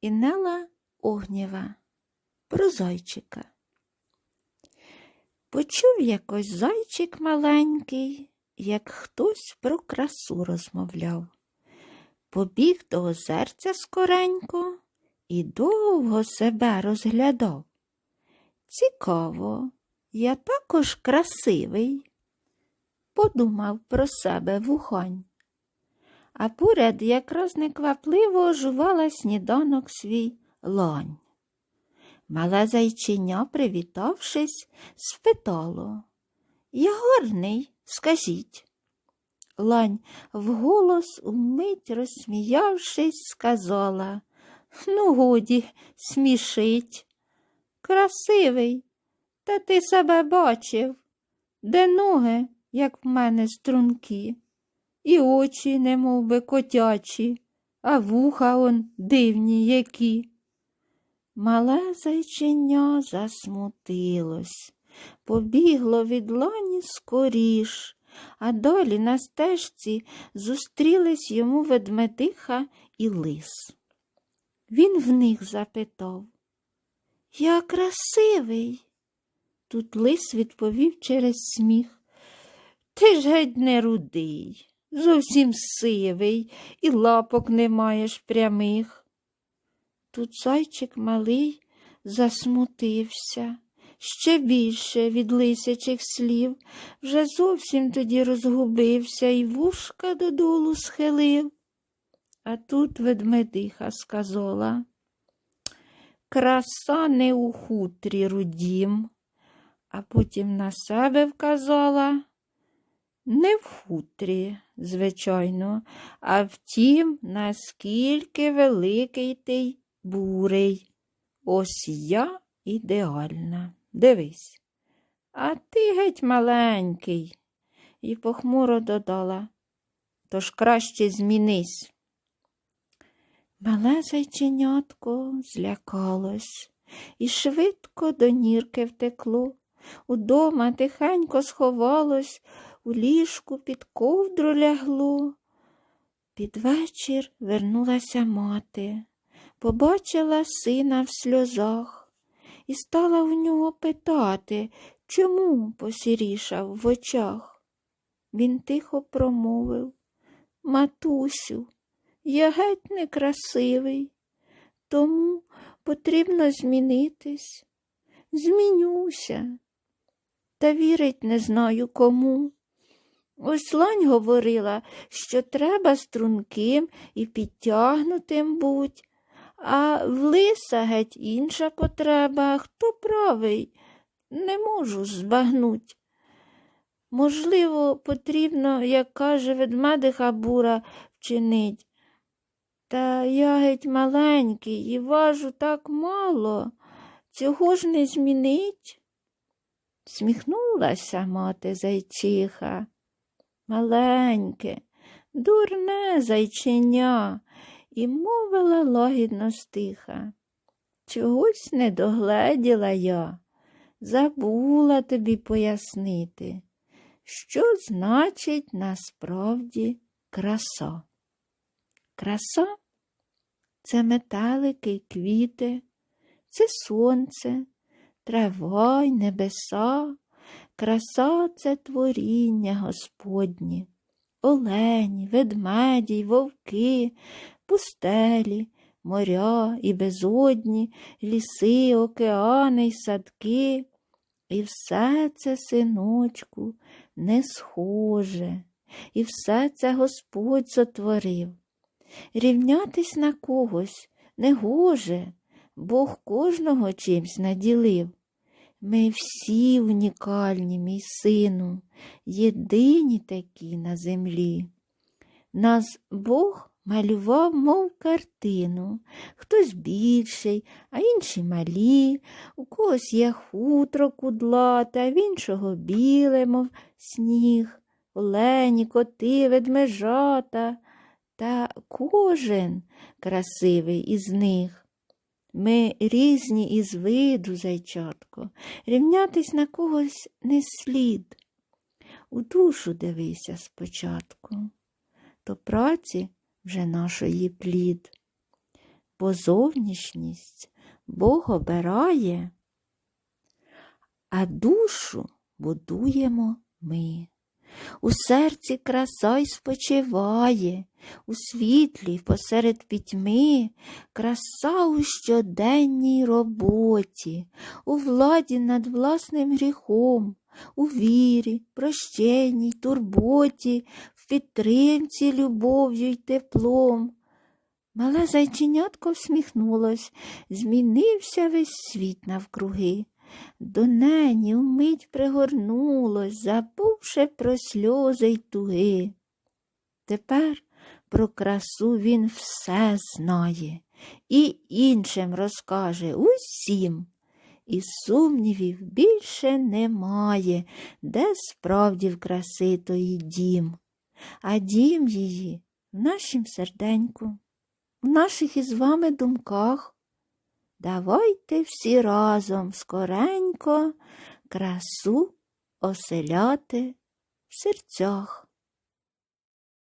Інела Огнєва про зайчика. Почув якось зайчик маленький, як хтось про красу розмовляв. Побіг до озерця скоренько і довго себе розглядав. Цікаво, я також красивий, подумав про себе вухань. А поряд якраз неквапливо жувала сніданок свій лань. Мале зайчиня, привітавшись, спитало Я гарний, скажіть. Лань вголос умить розсміявшись, сказала Ну, годі, смішить. Красивий, та ти себе бачив, де ноги, як в мене струнки, і очі, немов би котячі, а вуха он дивні які. Мале зайчиня засмутилось, побігло від лані скоріш, а далі на стежці зустрілись йому ведмедиха і лис. Він в них запитав Я красивий. Тут лис відповів через сміх. Ти ж геть не рудий, зовсім сивий, і лапок не маєш прямих. Тут зайчик малий засмутився ще більше від лисячих слів, вже зовсім тоді розгубився і вушка додолу схилив. А тут ведмедиха сказала Краса не у хутрі рудім, а потім на себе вказала. Не в хутрі, звичайно, а втім, наскільки великий ти бурий. Ось я ідеальна. Дивись. А ти геть маленький. І похмуро додала. Тож краще змінись. Мале зайченятко злякалось і швидко до нірки втекло. Удома тихенько сховалось, у ліжку під ковдру лягло. Під вечір вернулася мати, побачила сина в сльозах і стала у нього питати, чому посірішав в очах. Він тихо промовив Матусю, я геть некрасивий, тому потрібно змінитись. Змінюся. Та вірить не знаю кому. Ось лань говорила, що треба струнким і підтягнутим будь, а в лиса геть інша потреба. Хто правий? Не можу збагнуть. Можливо, потрібно, як каже ведмедиха бура, вчинить. Та я геть маленький і важу так мало. Цього ж не змінить. Сміхнулася мати зайчиха. Маленьке, дурне зайченя, і мовила лагідно стиха. Чогось не догледіла я, забула тобі пояснити, що значить насправді краса. Краса це металики квіти, це сонце, трава й небеса, краса це творіння Господнє, олені, ведмеді й вовки, пустелі, моря і безодні, ліси, океани й садки. І все це, синочку, не схоже, і все це Господь сотворив. Рівнятись на когось не гоже, Бог кожного чимсь наділив. Ми всі унікальні, мій сину, єдині такі на землі. Нас Бог малював, мов картину, хтось більший, а інші малі, у когось є хутро кудлате, а в іншого біле, мов сніг, олені, коти, ведмежата, та кожен красивий із них. Ми різні із виду, зайчатко, рівнятись на когось не слід. У душу дивися спочатку, то праці вже нашої плід. бо зовнішність Бог обирає, а душу будуємо ми. У серці краса й спочиває, у світлі посеред пітьми, краса у щоденній роботі, у владі над власним гріхом, у вірі, прощенні турботі, в підтримці любов'ю й теплом. Мале зайченятко всміхнулось, змінився весь світ навкруги. До нені вмить пригорнулось, забувши про сльози й туги. Тепер про красу він все знає і іншим розкаже усім. І сумнівів більше немає, де справді в краси тої дім, а дім її в нашім серденьку, в наших із вами думках. Давайте всі разом скоренько красу оселяти в серцях.